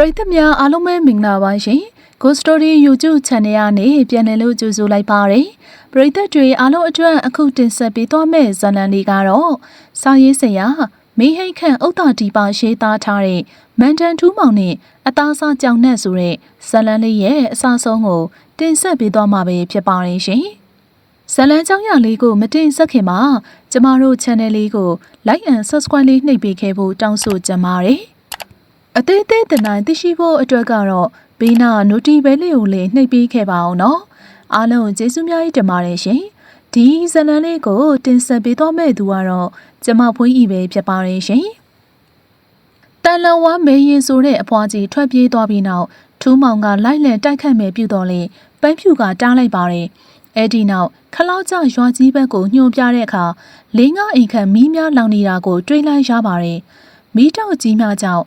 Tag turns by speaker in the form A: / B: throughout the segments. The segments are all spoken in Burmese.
A: ရိသတ်များအားလုံးပဲမင်္ဂလာပါရှင် Go Story YouTube Channel ကနေပြန်လည်လို့ကြိုဆိုလိုက်ပါရယ်ပရိသတ်တွေအားလုံးအတွက်အခုတင်ဆက်ပေးသွားမယ့်ဇာတ်လမ်းလေးကတော့စာရေးဆရာမင်းဟိတ်ခန့်ဥဒ္ဒါဒီပါရှေးသားထားတဲ့မန်တန်ထူးမောင်နဲ့အသားစားကြောင်နဲ့ဆိုတဲ့ဇာတ်လမ်းလေးရဲ့အစဆုံးကိုတင်ဆက်ပေးသွားမှာပဲဖြစ်ပါရယ်ရှင်ဇလန်းချောင်းရလေးကိုမတင်ဆက်ခင်မှာကျမတို့ channel လေးကို like and subscribe လေးနှိပ်ပေးခဲ့ဖို့တောင်းဆိုချင်ပါတယ်။ အသေးသေးတနိုင်သိရှိဖို့အတွက်ကတော့ဘေးနာ notification လေးကိုလည်းနှိပ်ပေးခဲ့ပါအောင်နော်။အားလုံးကျေးဇူးများကြီးတင်ပါတယ်ရှင်။ဒီဇလန်းလေးကိုတင်ဆက်ပေးသွားမယ့်သူကတော့ကျမဖွေးဤပဲဖြစ်ပါရဲ့ရှင်။တန်လန်ဝါမေရင်ဆိုတဲ့အဖွားကြီးထွက်ပြေးသွားပြီးနောက်ထူးမောင်ကလိုက်လံတိုက်ခတ်မယ်ပြုတော်လေပန်းဖြူကတားလိုက်ပါတယ်။အဲ့ဒီနောက်ခလောက်ကျရွာကြီးဘက်ကိုညှို့ပြတဲ့အခါလေးငါအိမ်ခန့်မီးများလောင်နေတာကို တွေးလိုက်ရပါတယ်။မီးတောက်ကြီးများကြောင့်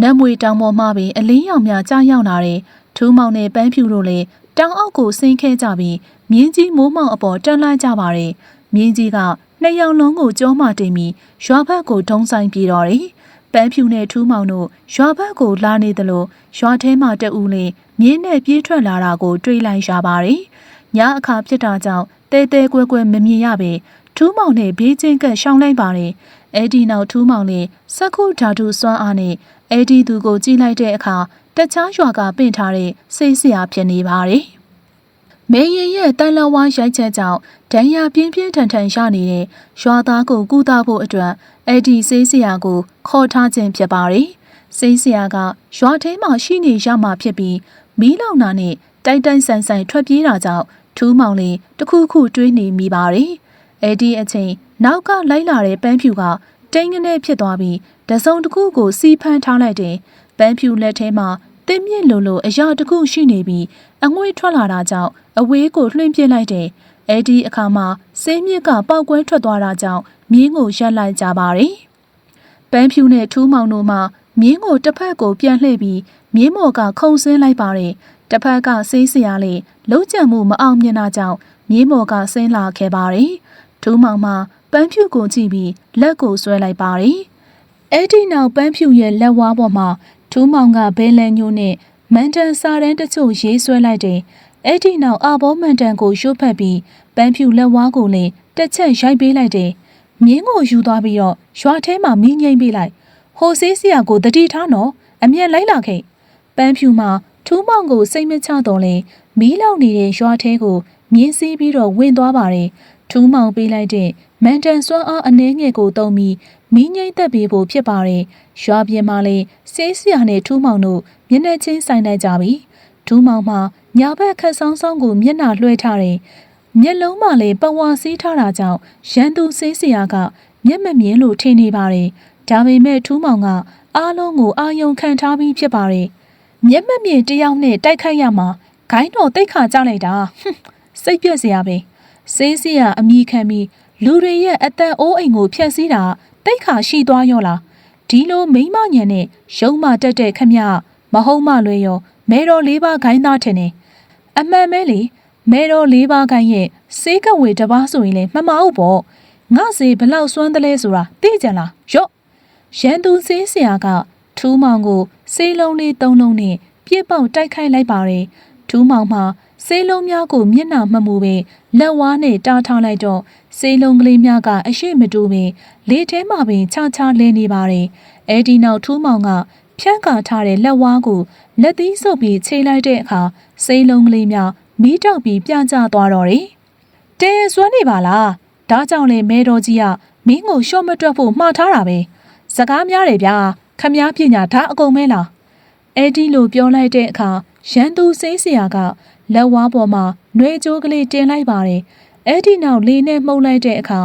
A: နတ်မွေတောင်ပေါ်မှပင်အလင်းရောင်များကြားရောက်လာတဲ့ထူးမောင်နဲ့ပန်းဖြူတို့လည်းတောင်အောက်ကိုဆင်းခဲ့ကြပြီးမြင်းကြီးမိုးမောင်အပေါ်တက်လိုက်ကြပါတယ်။မြင်းကြီးကနှစ်ယောက်လုံးကိုကြောမှတင်ပြီးရွာဘက်ကိုဒုံဆိုင်ပြေတော့တယ်။ပန်းဖြူနဲ့ထူးမောင်တို့ရွာဘက်ကိုလာနေသလိုရွာထဲမှာတအူးလေးမြင်းနဲ့ပြေးထွက်လာတာကိုတွေးလိုက်ရပါတယ်။ညအခါဖြစ်တာကြောင့်တဲတဲကွဲကွဲမမြင်ရပေထူးမောင်နဲ့ဘေးချင်းကရှောင်းလိုက်ပါတယ်။အဲ့ဒီနောက်ထူးမောင်နဲ့စက္ခုဓာတုစွမ်းအားနဲ့ အဲ့ဒီသူကိုကြည့်လိုက်တဲ့အခါတခြားရွာကပင့်ထားတဲ့စိတ်ဆရာဖြစ်နေပါတယ်။မေရင်ရဲ့တန်လဝါရိုက်ချက်ကြောင့်ဒဏ်ရာပြင်းပြင်းထန်ထန်ရနေတဲ့ရွာသားကိုကုသဖို့အတွက်အဲ့ဒီစိတ်ဆရာကိုခေါ်ထားခြင်းဖြစ်ပါတယ်။စိတ်ဆရာကရွာထဲမှာရှိနေရမှာဖြစ်ပြီးမီးလောင်နာနဲ့တိုက်တိုက်ဆိုင်ဆိုင်ထွက်ပြေးတာကြောင့်ထူးမောင်လေးတခုခုတွေးနေမိပါတယ်။အဲ့ဒီအချိန်နောက်ကလိုက်လာတဲ့ပန်းဖြူကတိန်ငနဲ့ဖြစ်သွားပြီး တစုံတစ်ခုကိုစီးဖမ်းထားလိုက်တယ်။ပန်းဖြူလက်ထဲမှာတင်းမြင့်လိုလိုအရာတစ်ခုရှိနေပြီးအငွေ့ထွက်လာတာကြောင့်အဝေးကိုလွှင့်ပစ်လိုက်တယ်။အဲ့ဒီအခါမှာဆေးမြစ်ကပေါက်ကွဲထွက်သွားတာကြောင့်မြင်းကိုရက်လိုက်ကြပါတယ်။ပန်းဖြူနဲ့ထူးမောင်တို့မှမြင်းကိုတစ်ဖက်ကိုပြန်လှည့်ပြီးမြင်းမော်ကခုံဆင်းလိုက်ပါတယ်။တစ်ဖက်ကဆေးစရာလေးလုံးကြံမှုမအောင်မြင်တာကြောင့်မြင်းမော်ကဆင်းလာခဲ့ပါတယ်။ထူးမောင်မှပန်းဖြူကိုကြည့်ပြီးလက်ကိုဆွဲလိုက်ပါတယ်။ အဲ့ဒီနောက်ပန်းဖြူရဲ့လက်ဝါးပေါ်မှာထူးမောင်ကဘဲလန်ညိုးနဲ့မန်တန်စာတန်းတချို့ရေးဆွဲလိုက်တယ်။အဲ့ဒီနောက်အာဘောမန်တန်ကိုရွတ်ဖက်ပြီးပန်းဖြူလက်ဝါးကိုလည်းတစ်ချက်ရိုက်ပေးလိုက်တယ်။မြင်းကိုယူသွားပြီးတော့ရွာထဲမှာမီးငိမ့်ပေးလိုက်။ဟိုဆေးစရာကိုတတိထားနော်အမျက်လိုက်လာခဲ့။ပန်းဖြူမှာထူးမောင်ကိုစိတ်မချတော့လဲမီးလောင်နေတဲ့ရွာထဲကိုမြင်းစည်းပြီးတော့ဝင်သွားပါတယ်။ထူးမောင်ပေးလိုက်တဲ့မန်တန်စွမ်းအားအနှဲငယ်ကိုတုံးပြီး မီးငိမ့်သက်ပေးဖို့ဖြစ်ပါတယ်။ရွာပြင်မှာလည်းဆေးစရာနဲ့ထူးမောင်တို့မျက်နှာချင်းဆိုင်လိုက်ကြပြီ။ထူးမောင်မှာညာဘက်ခက်ဆောင်ဆောင်ကိုမျက်နှာလွှဲထားတယ်။မျက်လုံးမှလည်းပဝါစီးထားတာကြောင့်ရန်သူဆေးစရာကမျက်မမြင်လို့ထင်နေပါတယ်။ဒါပေမဲ့ထူးမောင်ကအားလုံးကိုအာယုံခံထားပြီးဖြစ်ပါတယ်။မျက်မမြင်တယောက်နဲ့တိုက်ခိုက်ရမှာဂိုင်းတော်တိတ်ခါကြလိုက်တာဟွန်းစိတ်ပြက်စရာပဲဆေးစရာအမိခံပြီးလူတွေရဲ့အသက်အိုးအိမ်ကိုဖျက်ဆီးတာ တိတ်ခါရှိသွားရောလားဒီလိုမိမညံနဲ့ရုံမတက်တဲ့ခမရမဟုတ်မလွဲရောမဲတော်လေးပါးဂိုင်းသားထင်နေအမှန်မဲလေမဲတော်လေးပါးဂိုင်းရဲ့စေးကဝေတပားဆိုရင်လည်းမှမဟုတ်ပေါ့ငါစီဘလောက်စွမ်းတလဲဆိုတာသိကြလားရော့ရန်သူစေးဆရာကထူးမောင်ကိုစေးလုံးလေးသုံးလုံးနဲ့ပြစ်ပေါက်တိုက်ခိုက်လိုက်ပါတယ်ထူးမောင်မှာစေးလုံးများကိုမျက်နှာမှတ်မှုပဲလက်ဝါးနဲ့တားထားလိုက်တော့ စေးလုံးကလေးများကအရှိမတူပင်လေထဲမှာပင်ခြားခြားလဲနေပါတယ်အဲဒီနောက်ထူးမောင်ကဖြန့်ကာထားတဲ့လက်ဝါးကိုလက်သီးဆုပ်ပြီးချိန်လိုက်တဲ့အခါစေးလုံးကလေးများမီးတောက်ပြီးပြကျသွားတော့တယ်တဲစွမ်းနေပါလားဒါကြောင့်လေမဲတော်ကြီးကမင်းကိုရှော့မတွက်ဖို့မှားထားတာပဲစကားများတယ်ဗျာခမားပညာဒါအကုန်မဲလားအဲ့ဒီလိုပြောလိုက်တဲ့အခါရန်သူစေးစရာကလက်ဝါးပေါ်မှာနှွေကြိုးကလေးတင်လိုက်ပါတယ်။ အဲ့ဒီနောက်လေးနဲ့မှုတ်လိုက်တဲ့အခါ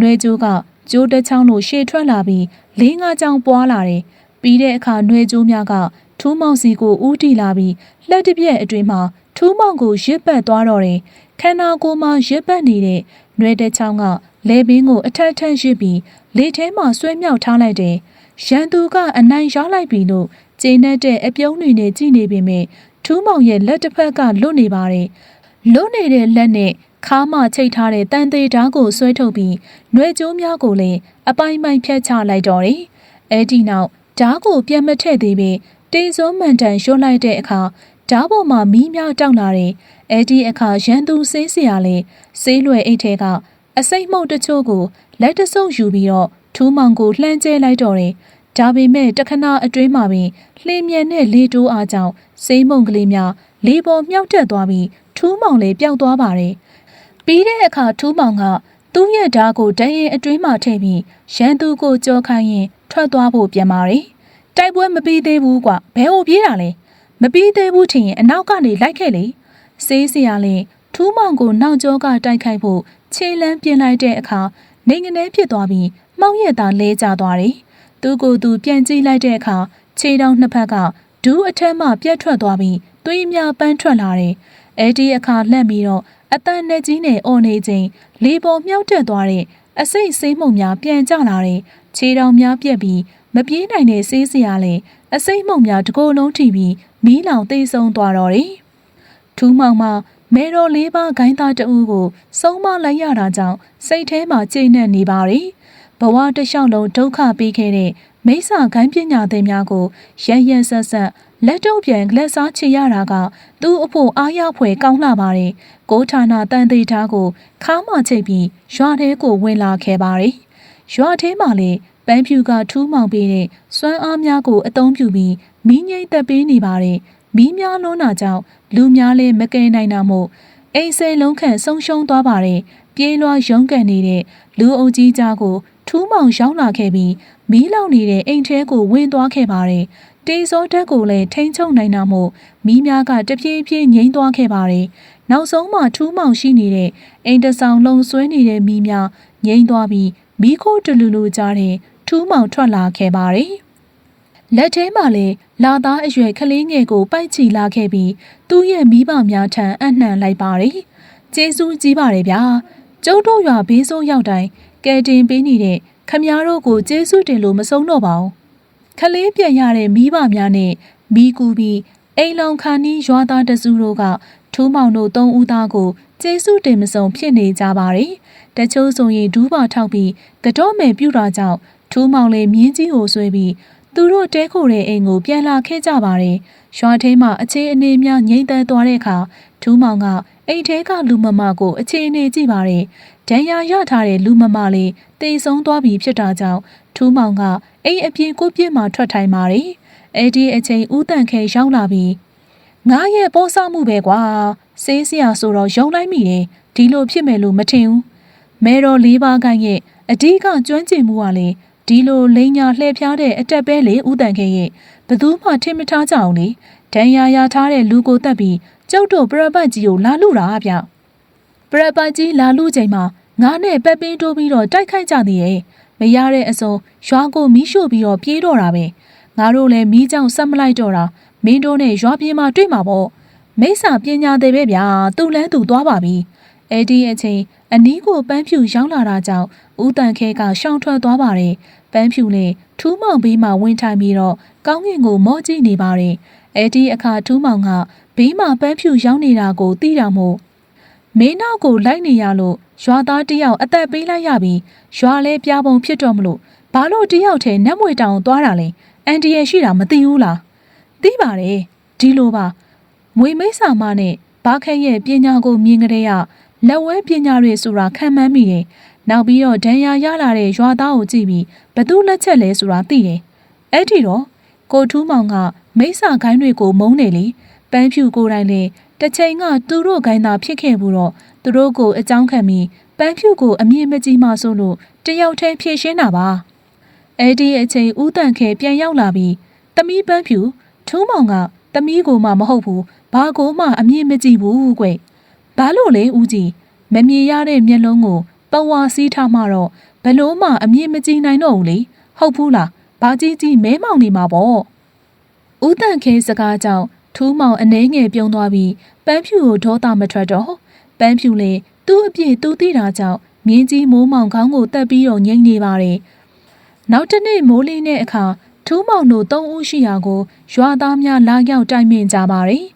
A: နှွေကြိုးကကြိုးတစ်ချောင်းလိုရှေ့ထွက်လာပြီးလေးငါးချောင်းပွားလာတယ်။ပြီးတဲ့အခါနှွေကြိုးများကထူးမောင်စီကိုဥတီလာပြီးလက်တစ်ပြက်အတွင်းမှာထူးမောင်ကိုရစ်ပတ်သွားတော့တယ်။ခန္ဓာကိုယ်မှာရစ်ပတ်နေတဲ့နှွေတစ်ချောင်းကလေဘင်းကိုအထက်ထက်ရစ်ပြီးလေထဲမှာဆွဲမြောက်ထားလိုက်တယ်။ရန်သူကအနိုင်ရလိုက်ပြီလို့ကျင်းတဲ့အပြုံးတွေနဲ့ကြည်နေပေမဲ့ထူးမောင်ရဲ့လက်တစ်ဖက်ကလွတ်နေပါတယ်။လွတ်နေတဲ့လက်နဲ့ ခါမချိတ်ထားတဲ့တန်သေးဓာတ်ကိုဆွဲထုတ်ပြီးနှွေကြိုးများကိုလည်းအပိုင်ပိုင်ဖြတ်ချလိုက်တော့တယ်။အဲဒီနောက်ဓာတ်ကိုပြန်မထည့်သေးပေတေဇောမှန်တန်ရှိုးလိုက်တဲ့အခါဓားပေါ်မှာမီးများတောက်လာတယ်အဲ့ဒီအခါရန်သူဆေးစရာလေဆေးလွယ်အိတ်ထဲကအစိမ့်မှုတ်တချို့ကိုလက်တဆုပ်ယူပြီးတော့ထူးမောင်ကိုလှမ်းကျဲလိုက်တော့တယ်ဒါပေမဲ့တခဏအတွင်းမှာပင်လှင်းမြန်တဲ့လေတိုးအားကြောင့်စိမ့်မုံကလေးများလေပေါ်မြောက်တက်သွားပြီးထူးမောင်လည်းပျောက်သွားပါတယ် ပြီးတဲ့အခါထူးမောင်ကသူ့ရဲ့ဓာတ်ကိုတရင်အတွင်းမှာထည့်ပြီးရန်သူကိုကြောခိုင်းရင်ထွက်သွားဖို့ပြန်ပါတယ်တိုက်ပွဲမပြီးသေးဘူးကွဘဲဟိုပြေးတာလဲမပြီးသေးဘူးထင်ရင်အနောက်ကနေလိုက်ခဲ့လေဆေးစရာလင်းထူးမောင်ကိုနောက်ကျောကတိုက်ခိုက်ဖို့ခြေလန်းပြင်လိုက်တဲ့အခါနေငနေဖြစ်သွားပြီးမှောက်ရက်သာလဲကျသွားတယ်သူကိုယ်သူပြန်ကြည့်လိုက်တဲ့အခါခြေတောင်နှစ်ဖက်ကဒူးအထက်မှပြတ်ထွက်သွားပြီးသွေးများပန်းထွက်လာတယ်အဲ့ဒီအခါလှက်ပြီးတော့ အတန်နဲ့ကြီးနဲ့အော်နေချိန်လေပေါ်မြောက်တက်သွားတဲ့အစိတ်ဆေးမှုန်များပြန်ကျလာတယ်ခြေတောင်များပြက်ပြီးမပြေးနိုင်တဲ့ဆေးစရာလည်းအစိမ့်မှုန်များတကိုယ်လုံးထိပြီးမီးလောင်သိဆုံးသွားတော့တယ်ထူးမောင်မှမေတော်လေးပါးဂိုင်းသားတဦးကိုဆုံးမလိုက်ရတာကြောင့်စိတ်ထဲမှာကြိတ်နဲ့နေပါရီဘဝတစ်လျှောက်လုံးဒုက္ခပေးခဲ့တဲ့မိစ္ဆာဂိုင်းပညာသင်များကိုရရန်ဆက်ဆက် လက်တော့ပြန်လက်စားချေရတာကသူ့အဖို့အားရဖွယ်ကောင်းလာပါတယ်ကိုဌာနတန်သေးသားကိုခါမှချိတ်ပြီးရွာထဲကိုဝင်လာခဲ့ပါတယ်ရွာထဲမှာလေပန်းဖြူကထူးမောင်ပေးတဲ့စွမ်းအားများကိုအသုံးပြုပြီးမီးငိမ့်သက်ပေးနေပါတယ်မီးများလုံးတာကြောင့်လူများလည်းမကယ်နိုင်တာမို့အိမ်စိန်လုံးခန့်ဆုံးရှုံးသွားပါတယ်ပြေးလွှားရုန်းကန်နေတဲ့လူအုပ်ကြီးကြားကိုထူးမောင်ရောက်လာခဲ့ပြီး မီးလောင်နေတဲ့အိမ်ထဲကိုဝင်သွားခဲ့ပါတယ်တေဇောတက်ကိုလည်းထိန်းချုပ်နိုင်တာမို့မီးများကတဖြည်းဖြည်းငြိမ်းသွားခဲ့ပါတယ်နောက်ဆုံးမှထူးမောင်ရှိနေတဲ့အိမ်တဆောင်လုံဆွဲနေတဲ့မီးများငြိမ်းသွားပြီးမီးခိုးတလူလူကြားတဲ့ထူးမောင်ထွက်လာခဲ့ပါတယ်လက်ထဲမှာလည်းလာသားအရွယ်ကလေးငယ်ကိုပိုက်ချီလာခဲ့ပြီးသူ့ရဲ့မိဘများထံအနှံလိုက်ပါတယ်။ကျေးဇူးကြီးပါတယ်ဗျာ။ကျုပ်တို့ရွာဘေးစိုးရောက်တိုင်းကဲတင်ပေးနေတဲ့ ခမည်းတော်ကိုကျေးဇူးတင်လို့မဆုံးတော့ပါဘူး။ခလေးပြန်ရတဲ့မိဘများနဲ့မိကူပြီးအိမ်လောင်ခါနီးရွာသားတစုတို့ကထူးမောင်တို့သုံးဦးသားကိုကျေးဇူးတင်မဆုံးဖြစ်နေကြပါတယ်။တချို့ဆိုရင်ဒူးပါထောက်ပြီးကတော့မယ်ပြူတာကြောင့်ထူးမောင်လည်းမြင်းကြီးကိုဆွဲပြီးသူတို့တဲခိုတဲ့အိမ်ကိုပြန်လာခဲ့ကြပါတယ်။ရွာထဲမှာအခြေအနေများငြိမ်သက်သွားတဲ့အခါ ထူးမောင်ကအိမ်ထဲကလူမမကိုအခြေအနေကြည့်ပါတယ်။ဒဏ်ရာရထားတဲ့လူမမလေးတိမ်ဆုံးသွားပြီဖြစ်တာကြောင့်ထူးမောင်ကအိမ်အပြင်ကိုပြစ်မှထွက်ထိုင်ပါတယ်။အဲ့ဒီအချိန်ဦးတန်ခဲရောက်လာပြီးငါရဲ့ပိုးဆောက်မှုပဲကွာ။ဆေးစရာဆိုတော့ယုံလိုက်မိတယ်။ဒီလိုဖြစ်မယ်လို့မထင်ဘူး။မဲတော်လေးပါးကိုင်းရဲ့အဓိကကျွမ်းကျင်မှုကလည်းဒီလိုလိန်ညာလှည့်ဖျားတဲ့အတက်ပဲလေဥတန်ခဲရဲ့ဘသူမှထင်မထားကြအောင်လေဒဏ်ရာရထားတဲ့လူကိုတက်ပြီး ကျုပ်တို့ပရပတ်ကြီးကိုလာလူတာဗျပရပတ်ကြီးလာလူချိန်မှာငါနဲ့ပက်ပင်းတိုးပြီးတော့တိုက်ခိုက်ကြသေးရဲ့မရတဲ့အစုံရွာကိုမီးရှို့ပြီးတော့ပြေးတော့တာပဲငါတို့လည်းမီးကြောင်ဆက်မလိုက်တော့တာမင်းတို့နဲ့ရွာပြေးမှတွေ့မှာပေါ့မိစ္ဆာပညာသေးပဲဗျာသူ့လန်းသူသွားပါပြီအဲ့ဒီအချိန်အနီးကိုပန်းဖြူရောက်လာတာကြောင့်ဦးတန်ခဲကရှောင်ထွက်သွားပါတယ်ပန်းဖြူနဲ့ထူးမောင်ဘေးမှာဝင်ထိုင်ပြီးတော့ကောင်းကင်ကိုမော့ကြည့်နေပါတယ် အဲ့ဒီအခါထူးမောင်ကဘေးမှာပန်းဖြူရောက်နေတာကိုသိတာမို့မင်းနောက်ကိုလိုက်နေရလို့ရွာသားတယောက်အသက်ပေးလိုက်ရပြီးရွာလဲပြားပုံဖြစ်တော့မလို့ဘာလို့တယောက်ထဲနတ်မွေတောင်သွားတာလဲအန်တီရဲ့ရှိတာမသိဘူးလားသိပါတယ်ဒီလိုပါမွေမိတ်ဆာမနဲ့ဘာခက်ရဲ့ပညာကိုမြင်ကြတဲ့ရလက်ဝဲပညာတွေဆိုတာခံမှန်းမိတယ်နောက်ပြီးတော့ဒဏ်ရာရလာတဲ့ရွာသားကိုကြည့်ပြီးဘသူလက်ချက်လဲဆိုတာသိတယ်အဲ့ဒီတော့ကိုထူးမောင်က မိစ္ဆာခိုင်းတွေကိုမုန်းတယ်လေပန်းဖြူကိုယ်တိုင်လေတစ်ချိန်ကသူတို့ခိုင်းသာဖြစ်ခဲ့ဘူးတော့သူတို့ကိုအကြောင်းခံပြီးပန်းဖြူကိုအမြင့်မကြီးမှဆိုလို့တယောက်တည်းဖြည့်ရှင်းတာပါအဲ့ဒီအချိန်ဦးတန်ခဲပြန်ရောက်လာပြီးတမီးပန်းဖြူထူးမောင်ကတမီးကိုမှမဟုတ်ဘူးဘာကိုမှအမြင့်မကြီးဘူးကွဘာလို့လဲဦးကြီးမမြင်ရတဲ့မျက်လုံးကိုပဝါစီးထားမှတော့ဘလို့မှအမြင့်မကြီးနိုင်တော့ဘူးလေဟုတ်ဘူးလားဘာကြီးကြီးမဲမောင်နေမှာပေါ့ ဦးတန်ခဲစကားကြောင့်ထူးမောင်အနှဲငယ်ပြုံးသွားပြီးပန်းဖြူကိုဒေါသမထွက်တော့ပန်းဖြူလေသူ့အပြည့်သူသိတာကြောင့်မြင်းကြီးမိုးမောင်ခေါင်းကိုတက်ပြီးတော့ငိမ့်နေပါတယ်နောက်တစ်နေ့မိုးလင်းတဲ့အခါထူးမောင်တို့သုံးဦးရှိရာကိုရွာသားများလာရောက်တိုင်ပင်ကြပါတယ်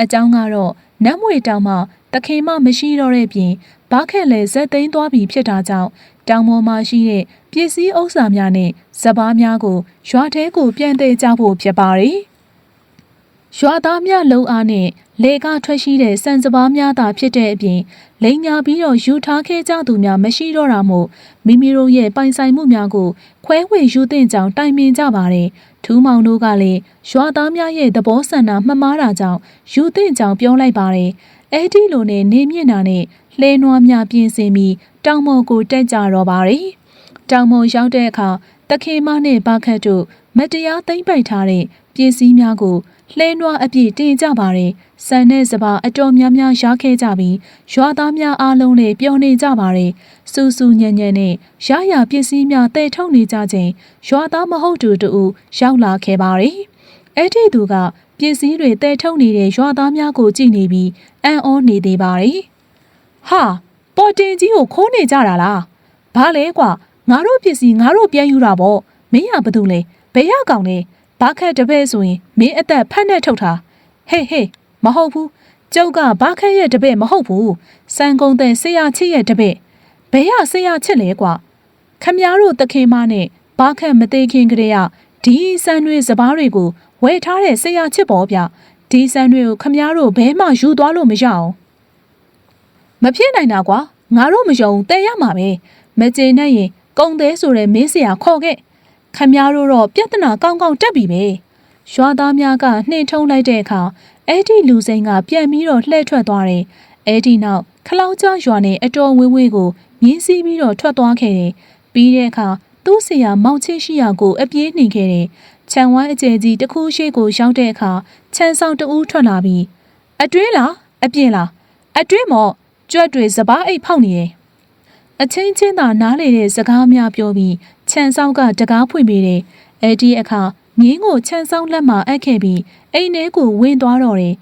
A: အကြောင်းကတော့နတ်မွေတောင်မှတခင်မမရှိတော့တဲ့ပြင်ဘာခက်လဲဇက်သိမ်းသွားပြီဖြစ်တာကြောင့်တောင်ပေါ်မှာရှိတဲ့ပစ္စည်းဥစ္စာများနဲ့ဇပားများကိုရွာထဲကိုပြန်တဲ့ကြဖို့ဖြစ်ပါတယ် ရွာသားများလုံအားနဲ့လေကထွက်ရှိတဲ့စံစပါးများသာဖြစ်တဲ့အပြင်လိန်ညာပြီးတော့ယူထားခဲ့ကြသူများမရှိတော့တာမို့မိမိတို့ရဲ့ပိုင်ဆိုင်မှုများကိုခွဲဝေယူသင့်ကြောင်းတိုင်ပင်ကြပါတယ်။ထူးမောင်တို့ကလည်းရွာသားများရဲ့သဘောဆန္ဒမှတ်မှားတာကြောင့်ယူသင့်ကြောင်းပြောလိုက်ပါတယ်။အဲ့ဒီလိုနဲ့နေမျက်နှာနဲ့လှဲနွားများပြင်ဆင်ပြီးတောင်မော်ကိုတက်ကြတော့ပါတယ်။တောင်မော်ရောက်တဲ့အခါတခေမနဲ့ဘာခတ်တို့မတရားသိမ့်ပိုက်ထားတဲ့ပစ္စည်းများကို လှဲနွားအပြည့်တင်ကြပါတယ်။ဆန်နဲ့စပါအတော်များများရခဲ့ကြပြီးရွာသားများအားလုံးလည်းပျော်နေကြပါတယ်။စူးစူးညံ့ညံ့နဲ့ရရပစ္စည်းများတဲထုတ်နေကြချိန်ရွာသားမဟုတ်သူတူရောက်လာခဲ့ပါတယ်။အဲ့ဒီသူကပစ္စည်းတွေတဲထုတ်နေတဲ့ရွာသားများကိုကြည့်နေပြီးအံ့ဩနေသေးပါတယ်။ဟာပေါ်တင်ကြီးကိုခိုးနေကြတာလား။ဘာလဲကွာငါတို့ပစ္စည်းငါတို့ပြန်ယူတာပေါ့မင်းရဘာတူလဲဘယ်ရောက်ကောင်လဲ ဘာခက်တပည့်ဆိုရင်မင်းအသက်ဖက်နဲ့ထုတ်တာဟေးဟေးမဟုတ်ဘူးကျုပ်ကဘာခက်ရဲ့တပည့်မဟုတ်ဘူးစံကုန်တဲ့ဆေးရချစ်ရဲ့တပည့်ဘယ်ရဆေးရချစ်လဲကွာခမည်းတော်တခင်မနဲ့ဘာခက်မသေးခင်ကလေးကဒီစံတွေစပားတွေကိုဝယ်ထားတဲ့ဆေးရချစ်ပေါ်ဗျဒီစံတွေကိုခမည်းတော်ဘဲမှယူသွားလို့မရအောင်မဖြစ်နိုင်တာကွာငါတို့မယုံတဲရမှာပဲမကျေနပ်ရင်ကုံသေးဆိုတဲ့မင်းစရာခေါ်ခဲ့ ခမည်းတော်တော့ပြဿနာကောင်းကောင်းတက်ပြီပဲရွာသားများကနှင်ထုံးလိုက်တဲ့အခါအဲ့ဒီလူစိန်ကပြန်ပြီးတော့လှည့်ထွက်သွားတယ်အဲ့ဒီနောက်ခလောက်ကျရွာနဲ့အတော်ဝေးဝေးကိုမြင်းစီးပြီးတော့ထွက်သွားခဲ့တယ်ပြီးတဲ့အခါသူ့ဆရာမောင်ချင်းရှိရာကိုအပြေးနှင်ခဲ့တယ်ခြံဝမ်းအကျယ်ကြီးတစ်ခုရှိကိုရောက်တဲ့အခါခြံဆောင်တဦးထွက်လာပြီးအတွင်းလားအပြင်လားအတွင်းမော့ကြွက်တွေစပားအိတ်ဖောက်နေတယ်အချင်းချင်းသာနားလေတဲ့စကားများပြောပြီး ခြံဆောင်ကတကားဖွင့်ပေးတယ်။အဲဒီအခါမြင်းကိုခြံဆောင်လက်မှာအပ်ခဲ့ပြီးအိမ်ထဲကိုဝင်သွားတော့တယ်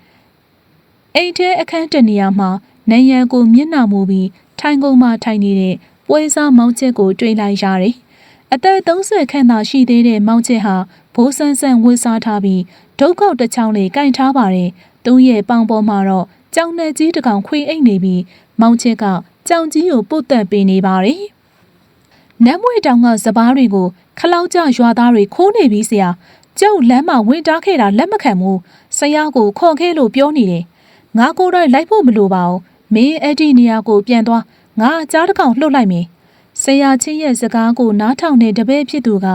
A: ။အိမ်ထဲအခန်းတနေရာမှာနယံကိုမျက်နှာမူပြီးထိုင်ကုန်မှထိုင်နေတဲ့ပွဲစားမောင်ချက်ကိုတွေ့လိုက်ရတယ်။အသက်30ခန့်သာရှိသေးတဲ့မောင်ချက်ဟာဘိုးဆန်းဆန်းဝှေစားထားပြီးဒုက္ခောက်တစ်ချောင်းလေးကင်ထားပါတယ်။သူ့ရဲ့ပေါင်ပေါ်မှာတော့ကြောင်နဲ့ကြီးတကောင်ခွေအိတ်နေပြီးမောင်ချက်ကကြောင်ကြီးကိုပုတ်တက်ပေးနေပါတယ်။ နမ်းမွေတောင်ကစပားတွေကိုခလောက်ကြရွာသားတွေခိုးနေပြီးဆရာကျုပ်လမ်းမှာဝင်တားခဲ့တာလက်မခံဘူးဆရာကိုခေါ်ခဲ့လို့ပြောနေတယ်။ငါကိုယ်တိုင်လိုက်ဖို့မလိုပါဘူး။မင်းအဲ့ဒီနေရာကိုပြန်သွားငါကြားတကောင်လှုပ်လိုက်မယ်။ဆရာချင်းရဲ့စကားကိုနားထောင်တဲ့တပည့်ဖြစ်သူက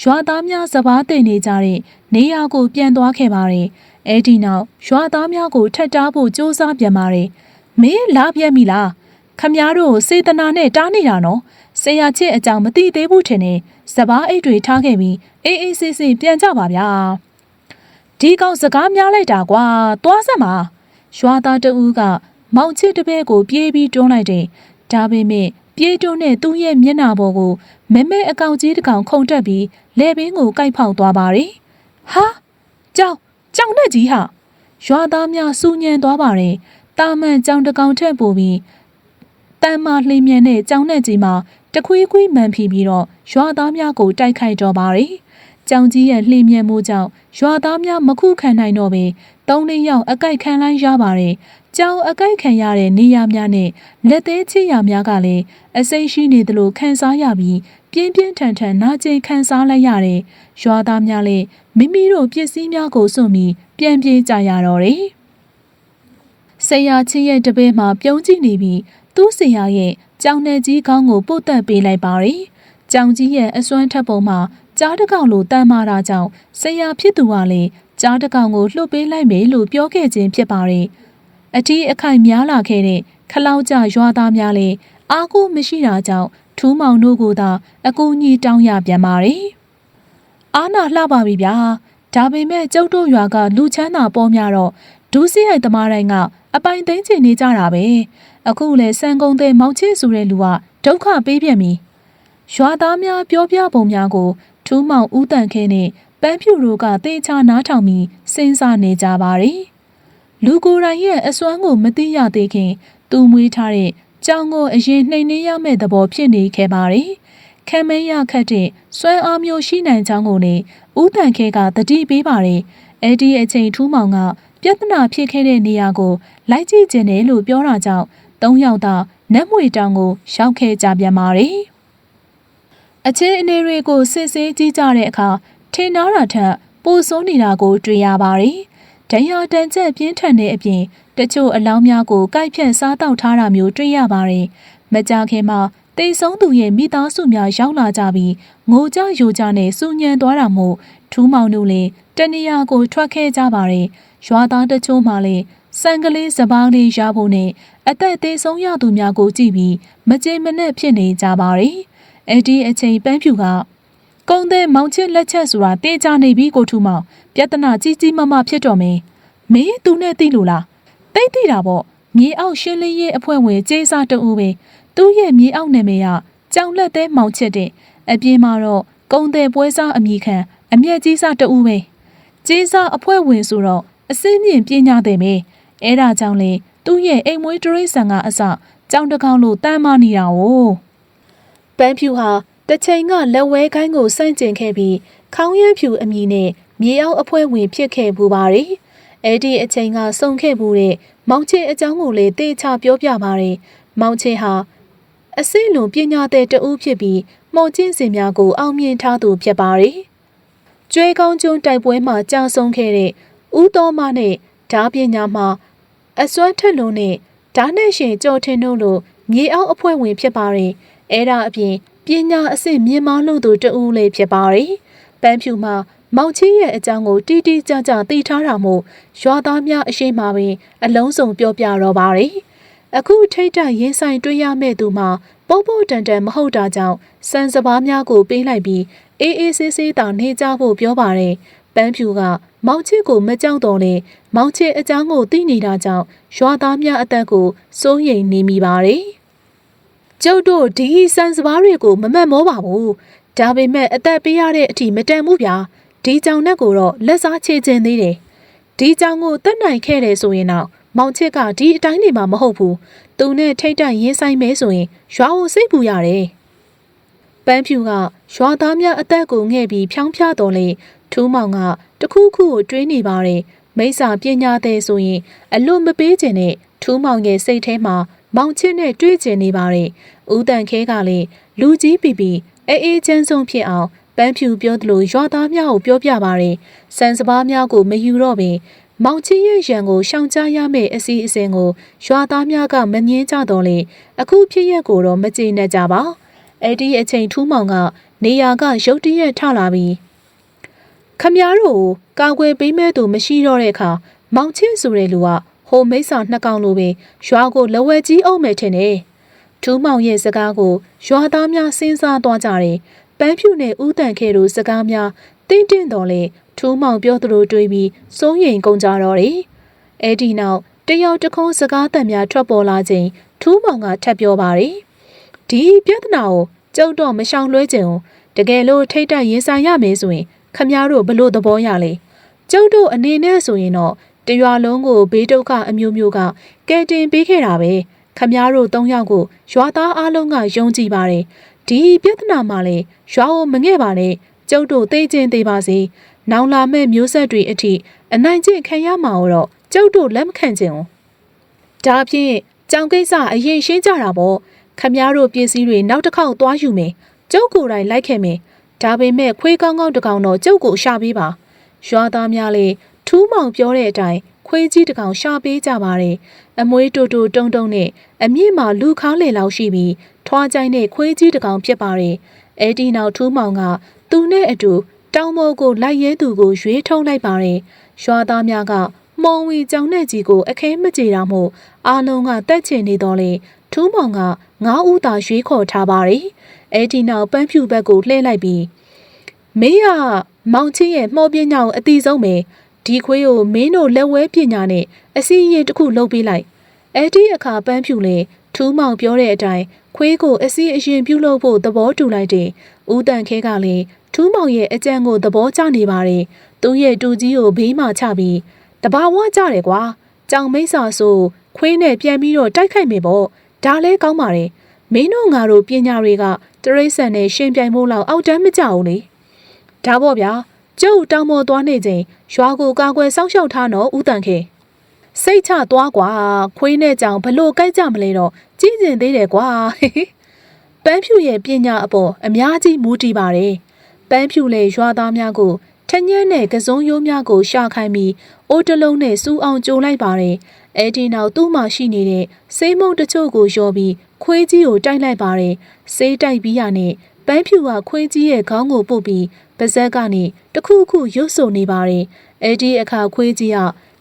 A: ရွာသားများစပားတင်နေကြတဲ့နေရာကိုပြန်သွားခဲ့ပါတယ်။အဲ့ဒီနောက်ရွာသားများကိုထက်တားဖို့စ조사ပြန်ပါတယ်။မင်းလာပြန်ပြီလား။ ခမည်းတော်စေတနာနဲ့တားနေတာနော်ဆရာချစ်အကြောင်းမသိသေးဘူးထင်တယ်စပားအိတ်တွေထားခဲ့ပြီးအေးအေးဆေးဆေးပြန်ကြပါဗျာဒီကောင်စကားများလိုက်တာကွာသွားစမ်းပါရွာသားတဦးကမောင်ချစ်တပည့်ကို ပြေးပြီးတွန်းလိုက်တယ်ဒါပေမဲ့ပြေးတွန်းတဲ့သူ့ရဲ့မျက်နှာပေါ်ကိုမဲမဲအကောင်ကြီးတစ်ကောင်ခုန်တက်ပြီးလေပင်ကိုကိုက်ဖောက်သွားပါတယ်ဟာကြောင်ကြောင်နဲ့ကြီးဟာရွာသားများစူညံသွားပါတယ်တာမန်ကြောင်တကောင်ထက်ပိုပြီးတ မ်းမလှိမြန်တဲ့ကြောင်နဲ့ကြီးမှာတခွေးခွေးမှန်ဖီပြီးတော့ရွာသားများကိုတိုက်ခိုက်တော့ပါတယ်။ကြောင်ကြီးရဲ့လှိမြန်မှုကြောင့်ရွာသားများမခုခံနိုင်တော့ပေသုံးလေးယောက်အကြိုက်ခံလိုက်ရပါတယ်။ကြောင်အကြိုက်ခံရတဲ့နေရာများနဲ့လက်သေးချစ်ရာများကလည်းအစိမ့်ရှိနေသလိုခံစားရပြီးပြင်းပြင်းထန်ထန်နာကျင်ခံစားလိုက်ရတယ်။ရွာသားများလည်းမိမိတို့ပစ္စည်းများကိုစွန့်ပြီးပြန်ပြေးကြရတော့တယ်။ဆရာချင်းရဲ့တပည့်မှာပြုံးကြည့်နေပြီး သူ့ဆရာရဲ့ကြောင်နယ်ကြီးခေါင်းကိုပုတ်တက်ပေးလိုက်ပါတယ်။ကြောင်ကြီးရဲ့အစွမ်းထက်ပုံမှာကြားတကောင်လိုတမ်းမာတာကြောင့်ဆရာဖြစ်သူကလည်းကြားတကောင်ကိုလှုပ်ပေးလိုက်မယ်လို့ပြောခဲ့ခြင်းဖြစ်ပါတယ်။အထီးအခိုက်များလာခဲ့တဲ့ခလောက်ကြရွာသားများလည်းအားကိုမရှိတာကြောင့်ထူးမောင်တို့ကသာအကူအညီတောင်းရပြန်ပါတယ်။အားနာလှပါပြီဗျာ။ဒါပေမဲ့ကျုပ်တို့ရွာကလူချမ်းသာပေါ်များတော့ ဒူးစီရိုက်သမားတိုင်းကအပိုင်သိမ်းချင်နေကြတာပဲအခုလဲစံကုန်တဲ့မောင်ချစ်ဆိုတဲ့လူကဒုက္ခပေးပြန်ပြီရွာသားများပြောပြပုံများကို ထူးမောင်ဦးတန်ခဲနဲ့ပန်းဖြူတို့ကတေချာနားထောင်ပြီးစဉ်းစားနေကြပါတယ်လူကိုယ်တိုင်ရဲ့အစွမ်းကိုမသိရသေးခင် သူမွေးထားတဲ့ကြောင်ကိုအရင်နှိမ်နှင်းရမယ့်သဘောဖြစ်နေခဲ့ပါတယ်ခံမရခတ်တဲ့စွမ်းအားမျိုးရှိနိုင်ကြောင်းကိုလည်းဦးတန်ခဲကတတိပေးပါတယ်အဲ့ဒီအချိန်ထူးမောင်က ပြဿနာဖြစ်ခဲ့တဲ့နေရာကို လိုက်ကြည့်ခြင်းတယ်လို့ပြောတာကြောင့်သုံးယောက်သာနတ်မွေတောင်ကိုရောက်ခဲ့ကြပြန်ပါတယ်။အချင်းအနေတွေကိုစစ်ဆေးကြည့်ကြတဲ့အခါထင်နာတာထက်ပိုဆိုးနေတာကို တွေ့ရပါတယ်။ဒဏ်ရာတန်ကျက်ပြင်းထန်တဲ့အပြင်တချို့အလောင်းများကိုကိုက်ဖြတ်စားတောက်ထားတာမျိုးတွေ့ရပါတယ်။မကြခင်မှာတိတ်ဆုံးသူရဲ့မိသားစုများရောက်လာကြပြီးငိုကြယိုကြနဲ့စူညံသွားတာမို့ထူးမောင်တို့လည်းတနေရာကိုထွက်ခဲ့ကြပါတယ်။ ရွာသားတချို့မှလည်းစံကလေးစပားလေးရဖို့နဲ့အသက်သေးဆုံးရသူများကိုကြည့်ပြီးမကြေမနက်ဖြစ်နေကြပါတယ်။အဲ့ဒီအချိန်ပန်းဖြူကကုန်းတဲ့မောင်ချစ်လက်ချက်ဆိုတာတေးကြနေပြီကိုထူမောင်ပြဿနာကြီးကြီးမားမားဖြစ်တော့မင်းမင်းသူနဲ့သိလို့လားသိသိတာပေါ့မြေအောက်ရှင်းလင်းရေးအဖွဲ့ဝင်ကျေးစားတူပဲသူ့ရဲ့မြေအောက်နာမည်ကကြောင်လက်သေးမောင်ချစ်တဲ့အပြင်မှာတော့ကုန်းတဲ့ပွဲစားအမိခံအမျက်ကြီးစားတူပဲကျေးစားအဖွဲ့ဝင်ဆိုတော့ အစင်းမြင့်ပညာတဲ့ပဲအဲ့ဒါကြောင့်လေသူ့ရဲ့အိမ်မွေးတရိတ်ဆန်ကအစကြောင်တကောင်လို့တမ်းမနေတာ哦ပန်းဖြူဟာတစ်ချိန်ကလက်ဝဲကိုင်းကိုစန့်ကျင်ခဲ့ပြီးခေါင်းရမ်းဖြူအမည်နဲ့မြေအောက်အဖွဲ့ဝင်ဖြစ်ခဲ့ပူပါတယ်။အဲ့ဒီအချိန်ကစုံခဲ့ပူတဲ့မောင်ချေအကြောင်းကိုလည်းတေချာပြောပြပါတယ်။မောင်ချေဟာအစင်းလုံးပညာတဲ့တဦးဖြစ်ပြီးမော်ကျင့်စင်များကိုအောင်မြင်ထားသူဖြစ်ပါတယ်။ကျွဲကောင်းကျွန်းတိုက်ပွဲမှာကြာဆုံးခဲ့တဲ့ ဦးတော်မနဲ့ဓာပညာမှာအစွမ်းထက်လုံးနဲ့ဓာနဲ့ရှင်ကြော်ထင်းတို့လိုမြေအောက်အဖွဲ့ဝင်ဖြစ်ပါတယ်။အဲ့ဒါအပြင်ပညာအဆင့်မြင့်မားလို့သူတဦးလေးဖြစ်ပါတယ်။ပန်းဖြူမှာမောင်ချင်းရဲ့အကြောင်းကိုတီးတီးကြကြသိထားတာမို့ရွာသားများအရှိမပင်အလုံးစုံပြောပြတော့ပါတယ်။အခုထိတ်တရင်ဆိုင်တွေ့ရမဲ့သူမှာပုတ်ပုတ်တန်တန်မဟုတ်တာကြောင့်စံစပါးများကိုပေးလိုက်ပြီးအေးအေးဆေးဆေးတောင်နေကြဖို့ပြောပါတယ်။ပန်းဖြူက မောင်ချစ်ကိုမကြောက်တော့လေမောင်ချစ်အကြောင်းကိုသိနေတာကြောင့်ရွာသားများအသက်ကိုစိုးရိမ်နေမိပါတယ်။ကျုပ်တို့ဒီစံစပါးတွေကိုမမတ်မောပါဘူး။ဒါပေမဲ့အသက်ပေးရတဲ့အထိမတန်ဘူးဗျာ။ဒီကြောင်နဲ့ကိုတော့လက်စားချေခြင်းသေးတယ်။ဒီကြောင်ကိုတတ်နိုင်ခဲ့တယ်ဆိုရင်တော့မောင်ချစ်ကဒီအတိုင်းနေမှာမဟုတ်ဘူး။သူနဲ့ထိတ်တန့်ရင်းဆိုင်မဲဆိုရင်ရွာကိုစိတ်ပူရတယ်။ပန်းဖြူကရွာသားများအသက်ကိုငှဲ့ပြီးဖြောင်းဖျားတော်လေထူးမောင်က တခုခုကိုတွေးနေပါတယ်မိစ္ဆာပညာတဲ့ဆိုရင်အလွတ်မပေးခြင်းနဲ့ထူးမောင်ရဲ့စိတ်ထဲမှာမောင်ချစ်နဲ့တွေးကျင်နေပါတယ်ဦးတန်ခဲကလည်းလူကြီးပီပီအေးအေးချမ်းဆုံးဖြစ်အောင်ပန်းဖြူပြောသလိုရွာသားများကိုပြောပြပါတယ်စံစပါးများကိုမယူတော့ပင်မောင်ချင်းရဲ့ရံကိုရှောင်ကြရမယ့်အစီအစဉ်ကိုရွာသားများကမငင်းကြတော့လေအခုဖြစ်ရက်ကိုတော့မကျေနပ်ကြပါအဲ့ဒီအချိန်ထူးမောင်ကနေရာကရုတ်တရက်ထလာပြီး ခမည်းတော်ကိုကာကွယ်ပေးမဲ့သူမရှိတော့တဲ့အခါမောင်ချင်းဆိုတဲ့လူကဟိုမိတ်ဆောင်နှစ်ကောင်လိုပဲရွာကိုလဝဲကြီးအောင်မယ်ထင်တယ်ထူးမောင်ရဲ့စကားကိုရွာသားများစဉ်းစားသွားကြတယ်ပန်းဖြူနဲ့ဥတန်ခဲတို့စကားများတင်းတင်းတော်လေထူးမောင်ပြောသူတို့တွေးပြီးစိုးရိမ်ကုန်ကြတော့တယ်။အဲ့ဒီနောက်တယောက်တစ်ခုံးစကားတန်များထွက်ပေါ်လာချိန်ထူးမောင်ကထပ်ပြောပါတယ်။ဒီပြဿနာကိုကျုပ်တော့မရှောင်လွှဲခြင်းတကယ်လို့ထိတ်တက်ရင်ဆိုင်ရမယ်ဆိုရင် ခမည်းတော်ဘလို့သဘောရလဲ။ကျုပ်တို့အနေနဲ့ဆိုရင်တော့တရွာလုံးကိုဘေးဒုက္ခအမျိုးမျိုးကကယ်တင်ပေးခဲ့တာပဲ။ခမည်းတော်၃ယောက်ကိုရွာသားအလုံးကယုံကြည်ပါတယ်။ဒီပြဿနာမှာလေရွာကိုမငဲ့ပါနဲ့ကျုပ်တို့သိချင်းသေးပါစေ။နောင်လာမဲ့မျိုးဆက်တွေအထိအနိုင်ကျင့်ခံရမှာတော့ကျုပ်တို့လက်မခံခြင်း။ဒါဖြင့်ကြောင်ကိစ္စအရင်ရှင်းကြတာပေါ့။ခမည်းတော်ပစ္စည်းတွေနောက်တစ်ခေါက်သွားယူမယ်။ကျုပ်ကိုယ်တိုင်လိုက်ခဲ့မယ်။ ဒါပေမဲ့ခွေးကောင်းကောင်းတစ်ကောင်တော့ကျုပ်ကိုရှာပေးပါ။ရွာသားများလေထူးမောင်ပြောတဲ့အတိုင်းခွေးကြီးတစ်ကောင်ရှာပေးကြပါတယ်။အမွေးတူတူတုံတုံနဲ့အမြင့်မှာလူခါးလေလောက်ရှိပြီးထွားကြိုင်းတဲ့ခွေးကြီးတစ်ကောင်ဖြစ်ပါတယ်။အဲဒီနောက်ထူးမောင်ကသူနဲ့အတူတောင်ပေါ်ကိုလိုက်ရဲသူကိုရွေးထုံးလိုက်ပါတယ်။ရွာသားများကမုံဝီကြောင်တဲ့ကြီးကိုအခဲမကြေတာမို့အာလုံးကတက်ချင်နေတော့လေထူးမောင်ကငါးဦးသာရွေးခေါ်ထားပါတယ်။ အဲဒီနောက်ပန်းဖြူဘက်ကိုလှည့်လိုက်ပြီးမေးရမောင်ချင်းရဲ့မှောပညာကိုအတိဆုံးပဲဒီခွေးကိုမင်းတို့လက်ဝဲပညာနဲ့အစည်းအရင်တစ်ခုလုပ်ပေးလိုက်အဲ့ဒီအခါပန်းဖြူလေထူးမောင်ပြောတဲ့အတိုင်းခွေးကိုအစည်းအရင်ပြုလုပ်ဖို့သဘောတူလိုက်တယ်ဦးတန်ခဲကလည်းထူးမောင်ရဲ့အကြံကိုသဘောကျနေပါတယ်သူ့ရဲ့တူကြီးကိုဘေးမှာချပြီးတဘာဝကြတယ်ကွာကြောင်မိတ်ဆာဆိုခွေးနဲ့ပြန်ပြီးတော့တိုက်ခိုက်မယ်ပေါ့ဒါလဲကောင်းပါတယ်မင်းတို့ငါတို့ပညာတွေက တရိษံနဲ့ရှင်ပြိုင်ဖို့လောက်အောက်တန်းမကြဘူးလေဒါပေါ့ဗျာကျုပ်တောင်ပေါ်သွားနေချိန်ရွာကိုကာကွယ်စောင့်ရှောက်ထားတော့ဦးတန်ခေစိတ်ချသွားကွာခွေးနဲ့ကြောင်ဘလို့ကြိုက်ကြမလဲတော့ကြည်ကျင်သေးတယ်ကွာပန်းဖြူရဲ့ပညာအပေါ်အများကြီးမူတည်ပါတယ်ပန်းဖြူလေရွာသားများကိုထညက်နဲ့ကစုံရိုးများကိုရှာခိုင်းပြီးအိုးတလုံးနဲ့စူးအောင်ကြိုလိုက်ပါတယ်။ အဲဒီနောက်သူ့မှာရှိနေတဲ့စေးမုံတချို့ကိုရောပြီးခွေးကြီးကိုတိုက်လိုက်ပါတယ်။စေးတိုက်ပြီးရနဲ့ပန်းဖြူကခွေးကြီးရဲ့ခေါင်းကိုပုတ်ပြီးပါဇက်ကနေတခုခုရွတ်ဆိုနေပါတယ်။အဲဒီအခါခွေးကြီးက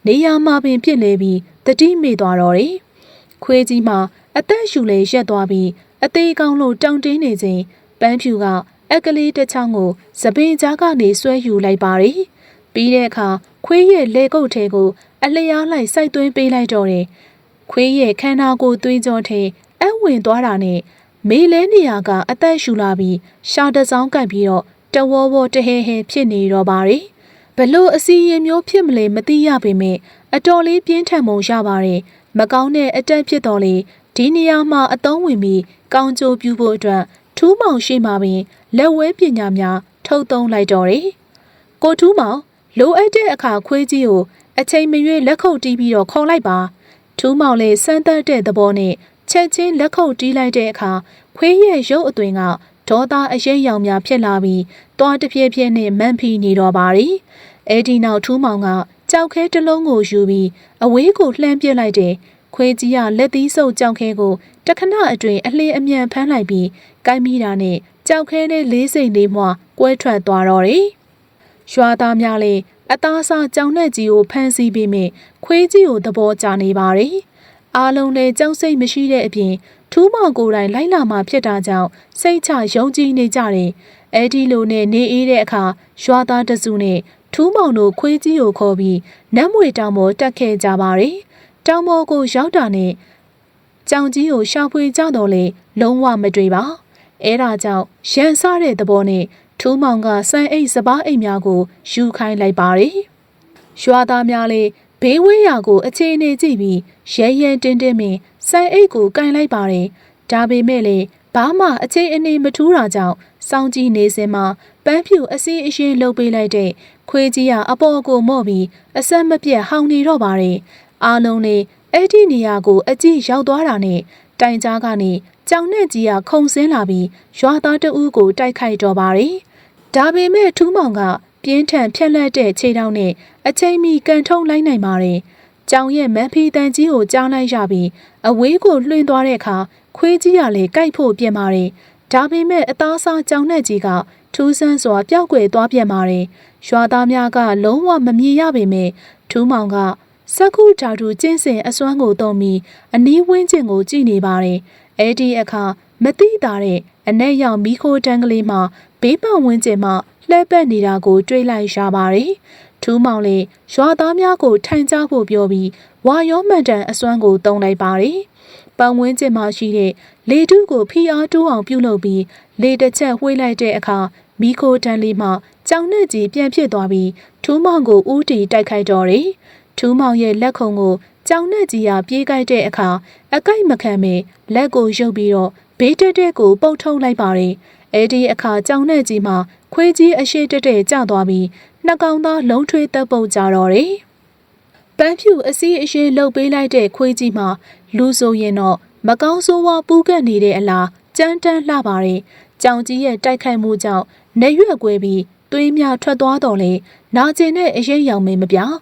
A: နေရာမှာပင်ပြစ်လဲပြီးတတိမိသွားတော့တယ်။ခွေးကြီးမှာအသက်ရှူလေရက်သွားပြီးအသေးကောင်းလို့တောင်းတင်းနေချိန်ပန်းဖြူကအက်ကလေးတစ်ချောင်းကိုစပင်ကြားကနေဆွဲယူလိုက်ပါတယ်။ပြီးတဲ့အခါ ခွေးရဲ့လေကုတ်ထဲကို အလျားလိုက်စိုက်သွင်းပေးလိုက်တော့တယ်။ခွေးရဲ့ခန္ဓာကိုယ်သွင်းကြောထဲအဝင်သွားတာနဲ့မေးလဲနေရကအသက်ရှူလာပြီးရှာတစောင်းကပ်ပြီးတော့တဝေါဝေါတဟဲဟဲဖြစ်နေတော့ပါတယ်။ဘလို့အစီရင်မျိုးဖြစ်မလဲမသိရပေမဲ့အတော်လေးပြင်းထန်မှုရပါတယ်။မကောင်းတဲ့အတက်ဖြစ်တော်လေဒီနေရာမှာအသုံးဝင်ပြီးကောင်းကျိုးပြုဖို့အတွက်ထူးမောင်ရှိမှပင်လက်ဝဲပညာများထုတ်သုံးလိုက်တော်တယ်။ကိုထူးမောင် လိုအပ်တဲ့အခါခွေးကြီးကိုအချိန်မရွေးလက်ခုပ်တီးပြီးတော့ခေါ်လိုက်ပါ။ထူးမောင်လည်းစမ်းသပ်တဲ့သဘောနဲ့ချက်ချင်းလက်ခုပ်တီးလိုက်တဲ့အခါခွေးရဲ့ရုပ်အသွင်ကဒေါသအရေးရောင်များဖြစ်လာပြီးတွားတစ်ပြည့်ပြည့်နဲ့မန့်ဖီနေတော့ပါရီ။အဲဒီနောက်ထူးမောင်ကကြောက်ခဲတစ်လုံးကိုယူပြီးအဝေးကိုလှမ်းပစ်လိုက်တဲ့ခွေးကြီးကလက်သီးဆုပ်ကြောက်ခဲကိုတခဏအတွင်းအလင်းအမြန်ဖမ်းလိုက်ပြီးကိုင်းမိတာနဲ့ကြောက်ခဲနဲ့လေးစိမ်လေးမှကွဲထွက်သွားတော့တယ်။ ရွာသားများလည်းအသားစားကြောင်နဲ့ကြီးကိုဖမ်းဆီးပြီးမြခွေးကြီးကိုသဘောကျနေပါတယ်။အားလုံးလည်းကြောက်စိတ်မရှိတဲ့အပြင်ထူးမောင်ကိုယ်တိုင်လိုက်လာမှဖြစ်တာကြောင့်စိတ်ချယုံကြည်နေကြတယ်။အဲဒီလိုနဲ့နေအေးတဲ့အခါရွာသားတစုနဲ့ထူးမောင်တို့ခွေးကြီးကိုခေါ်ပြီးနတ်မွေတောင်ပေါ်တက်ခဲ့ကြပါတယ်။တောင်ပေါ်ကိုရောက်တာနဲ့ကြောင်ကြီးကိုရှာဖွေကြတော့လေလုံးဝမတွေ့ပါ။အဲဒါကြောင့်ရန်စားတဲ့သဘောနဲ့ ထူးမောင်ကစံအိတ်စပားအိတ်များကိုယူခိုင်းလိုက်ပါတယ်။ရွာသားများလည်းဘေးဝေးရာကိုအခြေအနေကြည့်ပြီးရဲရဲတင်းတင်းပင်စံအိတ်ကိုကင်လိုက်ပါတယ်။ဒါပေမဲ့လည်းဘာမှအခြေအနေမထူးတာကြောင့်စောင်းကြည့်နေစင်မှာပန်းဖြူအစီအရှင်လှုပ်ပေးလိုက်တဲ့ခွေးကြီးကအပေါ်ကိုမော့ပြီးအဆက်မပြတ်ဟောင်းနေတော့ပါတယ်။အားလုံးနဲ့အဲ့ဒီနေရာကိုအကြည့်ရောက်သွားတာနဲ့တိုင်ကြားကနေ ကြောင်နဲ့ကြီးကခုံဆင်းလာပြီးရွာသားတဦးကိုတိုက်ခိုက်တော့ပါတယ်။ဒါပေမဲ့ထူးမောင်ကပြင်းထန်ဖြက်လက်တဲ့ခြေထောက်နဲ့အချိန်မီကန်ထုံးလိုက်နိုင်ပါတယ်။ကြောင်ရဲ့မန်ဖီတန်ကြီးကိုကြားလိုက်ရပြီးအဝေးကိုလွှင့်သွားတဲ့အခါခွေးကြီးကလည်းကြိုက်ဖို့ပြင်ပါတယ်။ဒါပေမဲ့အသားစားကြောင်နဲ့ကြီးကထူးဆန်းစွာပျောက်ကွယ်သွားပြန်ပါတယ်။ရွာသားများကလုံးဝမမြင်ရပေမဲ့ထူးမောင်ကစက္ခုဓာတုကျင်းစင်အစွမ်းကိုသုံးပြီးအနီးဝင်းကျင်ကိုကြည့်နေပါတယ်။ အဲဒီအခါမတိတာတဲ့အနက်ရောက်မီခိုတန်းကလေးမှဘေးပတ်ဝန်းကျင်မှလှည့်ပတ်နေတာကို တွေးလိုက်ရပါတယ်။ထူးမောင်လေးရွာသားများကိုထိုင်ကြဖို့ပြောပြီးဝါရောမှန်တန်အစွမ်းကိုသုံးလိုက်ပါတယ်။ပတ်ဝန်းကျင်မှာရှိတဲ့လေတုကိုဖိအားတိုးအောင်ပြုလုပ်ပြီးလေတစ်ချက်ဝှေ့လိုက်တဲ့အခါမီခိုတန်းလေးမှကြောင်နဲ့ကြီးပြန်ဖြစ်သွားပြီးထူးမောင်ကိုဦးတီတိုက်ခိုက်တော့တယ်။ထူးမောင်ရဲ့လက်ခုံကို ကြောင်နဲ့ကြီးရပြေးကြိုက်တဲ့အခါအကိုက်မခံမီလက်ကိုရုပ်ပြီးတော့ဘေးတက်တဲ့ကိုပုတ်ထုံလိုက်ပါတယ်။အဲဒီအခါကြောင်နဲ့ကြီးမှာခွေးကြီးအရှိတက်တဲ့ကျသွားပြီးနှကောင်သားလုံးထွေးတက်ပုတ်ကြတော့တယ်။ပန်းဖြူအစီအရှိလှုပ်ပေးလိုက်တဲ့ခွေးကြီးမှာလူဆိုရင်တော့မကောင်းဆိုးဝါးပူးကပ်နေတဲ့အလားကြမ်းတမ်းလှပါတယ်။ကြောင်ကြီးရဲ့တိုက်ခိုက်မှုကြောင့်နေရွက်ကွဲပြီးသွေးများထွက်သွားတော့လေနာကျင်တဲ့အရေးရောင်မင်းမပြောင်း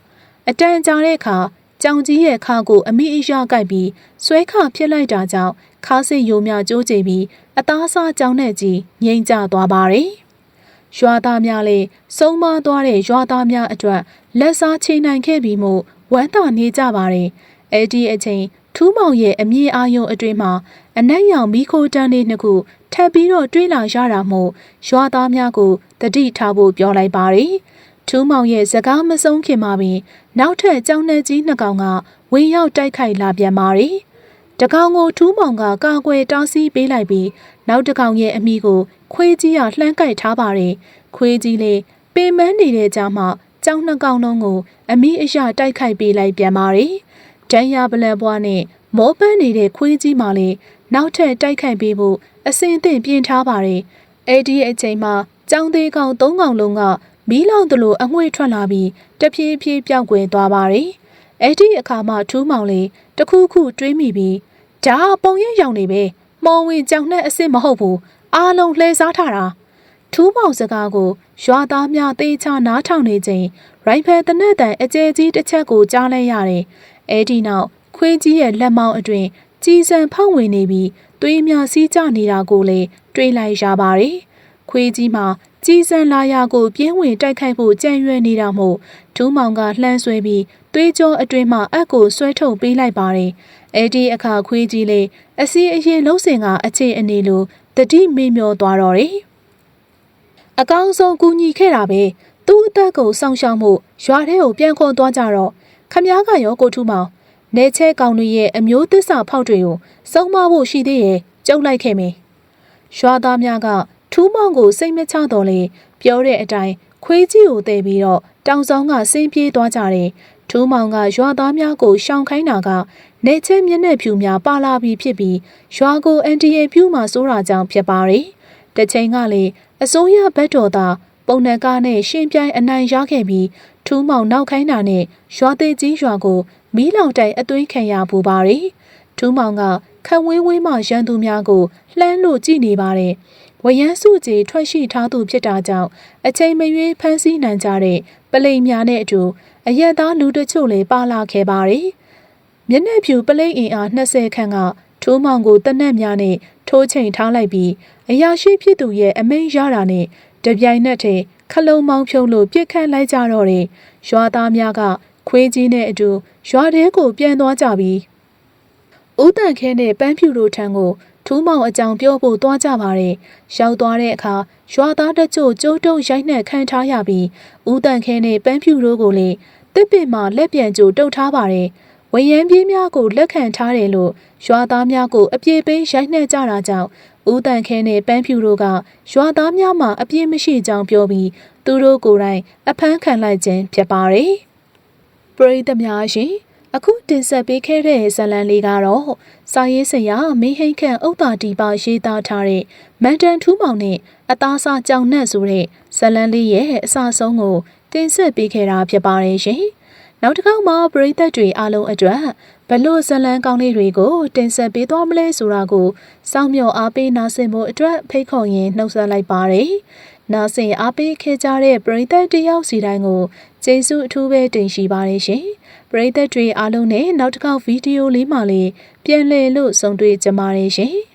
A: အတန်ကြာတဲ့အခါ ကြောင်ကြီးရဲ့ခါကိုအမိအရကိုက်ပြီးဆွဲခဖြစ်လိုက်တာကြောင့်ခါစစ်ယိုမြကျိုးကျပြီးအသားစားကြောင်နဲ့ကြီးငိမ့်ကျသွားပါတယ်။ရွာသားများလည်းစုံမသွားတဲ့ရွာသားများအတွက်လက်စားချိန်နိုင်ခဲ့ပြီးမှဝမ်းသာနေကြပါတယ်။အဲ့ဒီအချိန်ထူးမောင်ရဲ့အမြေအာယုံအတွင်းမှာအနက်ရောင်မီခိုတန်းလေးနှစ်ခုထပ်ပြီးတော့တွေးလာရတာမို့ရွာသားများကိုတတိထားဖို့ပြောလိုက်ပါတယ်။ထူးမောင်ရဲ့စကားမဆုံးခင်မှာပင် နောက်ထပ်ကြောင်နှဲကြီးနှစ်ကောင်ကဝင်ရောက်တိုက်ခိုက်လာပြန်ပါရီတကောင်ကိုထူးမောင်ကကာကွယ်တားဆီးပေးလိုက်ပြီးနောက်တကောင်ရဲ့အမိကိုခွေးကြီးကလှမ်းကိုက်ထားပါရီခွေးကြီးလေးပင်မနေတဲ့ကြားမှာကြောင်နှစ်ကောင်လုံးကိုအမိအရာတိုက်ခိုက်ပေးလိုက်ပြန်ပါရီဒန်ယာပလက်ဘွားနဲ့မောပန်းနေတဲ့ခွေးကြီးမှလည်းနောက်ထပ်တိုက်ခိုက်ပေးဖို့အစင်အသင့်ပြင်ထားပါရီအဲ့ဒီအချိန်မှာကြောင်သေးကောင်သုံးကောင်လုံးက မီးလောင်သလိုအငွေ့ထွက်လာပြီးတဖြည်းဖြည်းပြောက်ကွယ်သွားပါတယ်။အဲ့ဒီအခါမှထူးမောင်လေးတခုခုတွေးမိပြီးဒါပုံရိပ်ရောင်နေပဲမော်ဝင်ကြောင်နဲ့အစ်စ်မဟုတ်ဘူးအားလုံးလှဲစားထားတာထူးပေါင်စကားကိုရွာသားများသေချာနားထောင်နေချိန်ရိုင်ဖယ်တနက်တန်အကျဲကြီးတစ်ချက်ကိုကြားလိုက်ရတယ်။အဲဒီနောက်ခွေးကြီးရဲ့လက်မောင်းအတွင်ကြီးစံဖောက်ဝင်နေပြီးသွေးများစီးကျနေတာကိုလည်းတွေးလိုက်ရပါတယ်။ ခွေးကြီးမှာကြီးစံလာရာကိုပြင်းဝင်တိုက်ခိုက်ဖို့ကြံ့ရွယ်နေတာမို့ထူးမောင်ကလှမ်းဆွဲပြီးသွေးကြောအတွင်မှအက်ကိုဆွဲထုတ်ပေးလိုက်ပါတယ်။အဲဒီအခါခွေးကြီးလေးအစီအရင်လုံးစင်ကအခြေအနေလိုတတိမေ့မျောသွားတော့တယ်။အကောင်းဆုံးကူညီခဲ့တာပဲသူ့အသက်ကိုစောင့်ရှောက်မှုရွာထဲကိုပြန်ခေါ်သွားကြတော့ခမားကရောကိုထူးမောင်နေချဲကောင်တွေရဲ့အမျိုးသစ္စာဖောက်တွေကိုစုံမဖို့ရှိသေးရဲ့ကြုံလိုက်ခဲ့မယ်။ရွာသားများက ထူးမောင်ကိုစိတ်မချတော့လေပြောတဲ့အတိုင်းခွေးကြီးကိုတဲပြီးတော့တောင်ဆောင်ကဆင်းပြေးသွားကြတယ်။ထူးမောင်ကရွာသားများကိုရှောင်ခိုင်းတာကနေချဲမျက်နှာဖြူများပါလာပြီးဖြစ်ပြီးရွာကိုအန်တီရဲ့ဖြူမှစိုးတာကြောင့်ဖြစ်ပါတယ်။တစ်ချိန်ကလေအစိုးရဘက်တော်သားပုံနှံကားနဲ့ရှင်ပြိုင်အနိုင်ရခဲ့ပြီးထူးမောင်နောက်ခိုင်းတာနဲ့ရွာသေးကြီးရွာကိုမီးလောင်တိုင်အသွေးခံရပူပါတယ်။ထူးမောင်ကခဝေးဝေးမှရန်သူများကိုလှမ်းလို့ကြည့်နေပါတယ်။ ဝရမ်းစုကြီးထွက်ရှိထားသူဖြစ်တာကြောင့်အချိန်မရွေးဖမ်းဆီးနိုင်ကြတဲ့ပလိမ်များနဲ့အတူအရက်သားလူတချို့လည်းပါလာခဲ့ပါတယ်။မျက်နှာဖြူပလိမ်အင်အား20ခန့်ကထိုးမောင်ကိုတနက်များနဲ့ထိုးချိန်ထားလိုက်ပြီးအရာရှိဖြစ်သူရဲ့အမိန့်ရတာနဲ့တပြိုင်နက်တည်းခလုံးမောင်းဖြုံးလို့ပြစ်ခတ်လိုက်ကြတော့တယ်။ရွာသားများကခွေးကြီးနဲ့အတူရွာထဲကိုပြန်သွားကြပြီးဦးတန်ခဲနဲ့ပန်းဖြူတို့ထံကို ထူးမောင်အကြောင်းပြောဖို့သွားကြပါတယ်။ရောက်သွားတဲ့အခါရွာသားတချို့ကြိုးတုပ်ရိုက်နှက်ခံထားရပြီးဦးတန်ခဲနဲ့ပန်းဖြူတို့ကိုလည်းတစ်ပင်မှာလက်ပြန်ကြိုတုပ်ထားပါတယ်။ဝရမ်းပြေးများကိုလက်ခံထားတယ်လို့ရွာသားများကိုအပြေးပေးရိုက်နှက်ကြတာကြောင့်ဦးတန်ခဲနဲ့ပန်းဖြူတို့ကရွာသားများမှာအပြည့်မရှိကြောင်းပြောပြီးသူတို့ကိုယ်တိုင်အဖမ်းခံလိုက်ခြင်းဖြစ်ပါတယ်။ပရိသတ်များရှင် အခုတင်ဆက်ပေးခဲ့တဲ့ဇာတ်လမ်းလေးကတော့စာရေးဆရာမင်းဟိန်ခန့်ဥက္တာတီပါရေးသားထားတဲ့မန်တန်ထူးမောင်နဲ့အသားစားကြောင်နှက်ဆိုတဲ့ဇာတ်လမ်းလေးရဲ့အစဆုံးကိုတင်ဆက်ပေးခဲ့တာဖြစ်ပါတယ်ရှင်။နောက်တစ်ခေါက်မှာပရိသတ်တွေအားလုံးအတွက်ဘလို့ဇလန်းကောင်းလေးတွေကိုတင်ဆက်ပေးသွားမလဲဆိုတာကိုစောင့်မျှော်အားပေးနားဆင်ဖို့အတွက်ဖိတ်ခေါ်ရင်းနှုတ်ဆက်လိုက်ပါတယ်။နားဆင်အားပေးခဲ့ကြတဲ့ပရိသတ်တယောက်စီတိုင်းကိုကျေးဇူးအထူးပဲတင်ရှိပါတယ်ရှင်။ ပရိသတ်တွေအားလုံးနဲ့နောက်တစ်ခေါက်ဗီဒီယိုလေးမှလည်းပြန်လည်လို့ဆုံတွေ့ကြပါရရှင်။